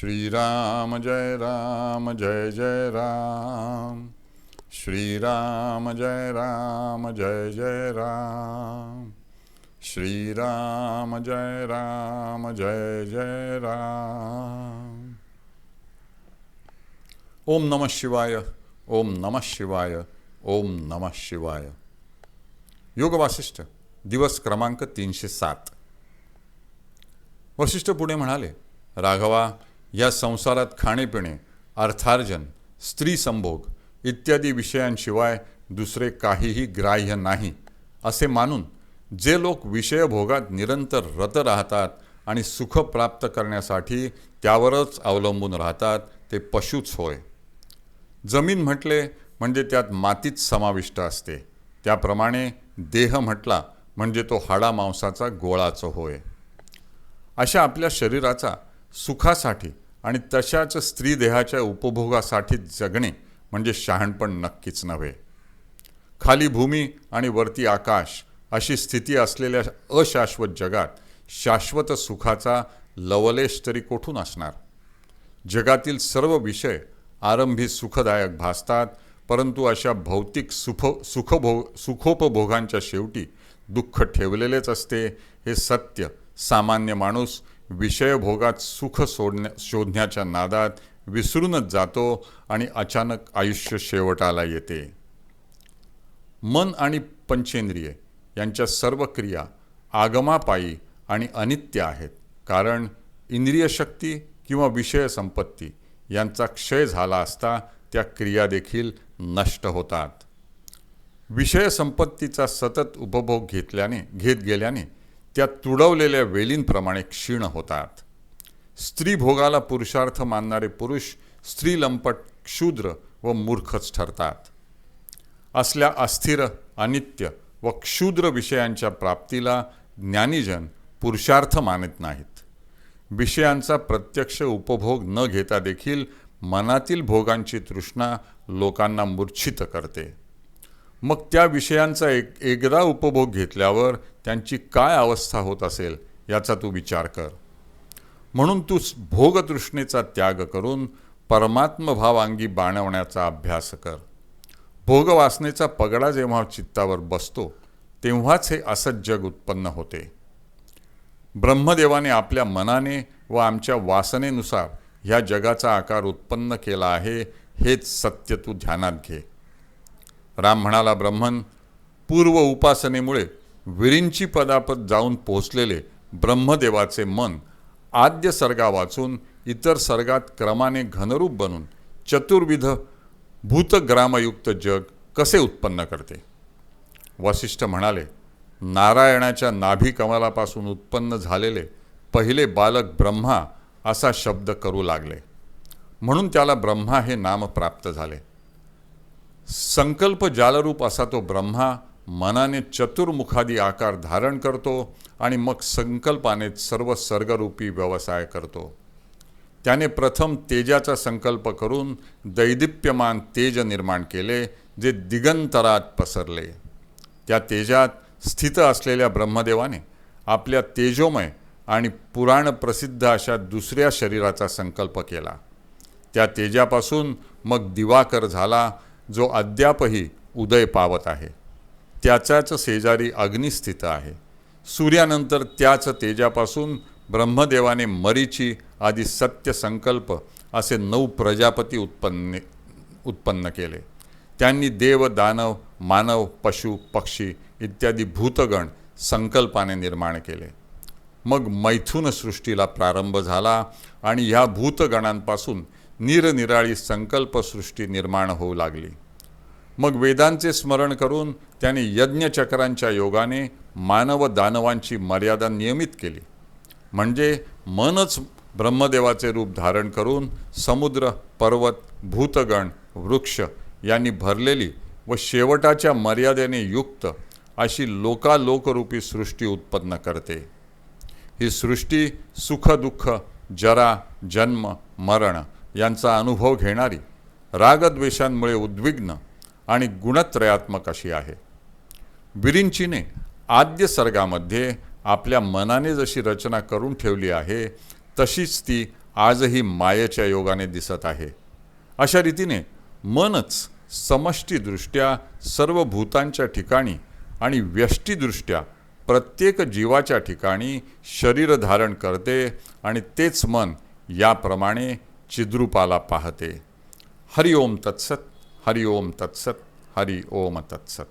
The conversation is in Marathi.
श्रीराम जय राम जय जय राम। श्रीराम जय राम जय जय राम। श्रीराम जय राम जय जय राम। ओम नमः शिवाय ओम नमः शिवाय ओम नमः शिवाय। योग वासिष्ठ दिवस क्रमांक तीनशे सात। वशिष्ठ पुढे म्हणाले राघवा या संसारात खाणेपिणे अर्थार्जन स्त्री संभोग इत्यादी विषयांशिवाय दुसरे काहीही ग्राह्य नाही असे मानून जे लोक विषयभोगात निरंतर रत राहतात आणि सुख प्राप्त करण्यासाठी त्यावरच अवलंबून राहतात ते पशुच होय. जमीन म्हटले म्हणजे त्यात मातीच समाविष्ट असते. त्याप्रमाणे देह म्हटला म्हणजे तो हाडा मांसाचा गोळाच होय. अशा आपल्या शरीराचा सुखासाठी आणि तशाच स्त्री देहाच्या उपभोगासाठी जगणे म्हणजे शहाणपण नक्कीच नव्हे. खाली भूमी आणि वरती आकाश अशी स्थिती असलेल्या अशाश्वत जगात शाश्वत सुखाचा लवलेश तरी कोठून असणार? जगातील सर्व विषय आरंभी सुखदायक भासतात परंतु अशा भौतिक सुख सुखभोग सुखोपभोगांच्या शेवटी दुःख ठेवलेलेच असते हे सत्य सामान्य माणूस विषयभोगात सुख सोडण्या शोधण्याच्या नादात विसरूनच जातो आणि अचानक आयुष्य शेवटाला येते. मन आणि पंचेंद्रिय यांच्या सर्व क्रिया आगमापायी आणि अनित्य आहेत. कारण इंद्रिय शक्ती किंवा विषय संपत्ती यांचा क्षय झाला असता त्या क्रिया देखील नष्ट होतात. विषय संपत्तीचा सतत उपभोग घेतल्याने घेत गेल्याने त्या तुडवलेल्या वेलींप्रमाणे क्षीण होतात. स्त्री भोगाला पुरुषार्थ मानणारे पुरुष स्त्रीलंपट क्षुद्र व मूर्खच ठरतात. असल्या अस्थिर अनित्य व क्षुद्र विषयांच्या प्राप्तीला ज्ञानीजन पुरुषार्थ मानत नाहीत. विषयांचा प्रत्यक्ष उपभोग न घेता देखील मनातील भोगांची तृष्णा लोकांना मूर्छित करते. मग त्या विषयांचा एक एकदा उपभोग घेतल्यावर त्यांची काय अवस्था होत असेल याचा तू विचार कर. म्हणून तू भोगतृष्णेचा त्याग करून परमात्मभावांगी बाणवण्याचा अभ्यास कर. भोगवासनेचा पगडा जेव्हा चित्तावर बसतो तेव्हाच हे असत जग उत्पन्न होते. ब्रह्मदेवाने आपल्या मनाने व आमच्या वासनेनुसार ह्या जगाचा आकार उत्पन्न केला आहे हेच सत्य तू ध्यानात घे. राम म्हणाला ब्रह्मन पूर्व उपासनेमुळे विरींची पदापद जाऊन पोहोचलेले ब्रह्मदेवाचे मन आद्य सर्गा वाचून इतर सर्गात क्रमाने घनरूप बनून चतुर्विध भूतग्रामयुक्त जग कसे उत्पन्न करते? वसिष्ठ म्हणाले नारायणाच्या नाभी कमलापासून उत्पन्न झालेले पहिले बालक ब्रह्मा असा शब्द करू लागले. म्हणून त्याला ब्रह्मा हे नाम प्राप्त झाले. संकल्प जालरूप असा तो ब्रह्मा मनाने चतुर्मुखादी आकार धारण करतो आणि मग संकल्पाने सर्व सर्गरूपी व्यवसाय करतो. त्याने प्रथम तेजाचा संकल्प करून दैदिप्यमान तेज निर्माण केले जे दिगंतरात पसरले. त्या तेजात स्थित असलेल्या ब्रह्मदेवाने आपल्या तेजोमय आणि पुराण प्रसिद्ध अशा दुसऱ्या शरीराचा संकल्प केला. त्या तेजापासून मग दिवाकर झाला जो अद्यापही उदय पावत आहे. त्याच्याच शेजारी अग्निस्थित आहे. सूर्यानंतर त्याच तेजापासून ब्रह्मदेवाने मरीची आदी सत्य संकल्प असे नऊ प्रजापती उत्पन्न उत्पन्न केले. त्यांनी देव दानव मानव पशु पक्षी इत्यादी भूतगण संकल्पाने निर्माण केले. मग मैथुन सृष्टीला प्रारंभ झाला आणि ह्या भूतगणांपासून निरनिराळी संकल्पसृष्टी निर्माण होऊ लागली. मग वेदांचे स्मरण करून त्याने यज्ञचक्रांच्या योगाने मानव दानवांची मर्यादा नियमित केली. म्हणजे मनच ब्रह्मदेवाचे रूप धारण करून समुद्र पर्वत भूतगण वृक्ष यांनी भरलेली व शेवटाच्या मर्यादेने युक्त अशी लोकालोकरूपी सृष्टी उत्पन्न करते. ही सृष्टी सुखदुःख जरा जन्म मरण यांचा अनुभव घेणारी रागद्वेषांमुळे उद्विग्न आणि गुणत्रयात्मक अशी आहे. विरिंचीने आद्य सर्गामध्ये आपल्या मनाने जशी रचना करून ठेवली आहे तशीच ती आजही मायेच्या योगाने दिसत आहे. अशा रीतीने मनच समष्टीदृष्ट्या सर्व भूतांच्या ठिकाणी आणि व्यष्टीदृष्ट्या प्रत्येक जीवाच्या ठिकाणी शरीर धारण करते आणि तेच मन याप्रमाणे चिद्रूपाला पाहते. हरिओम तत्सत हरिओम तत्सत हरि ओम तत्सत.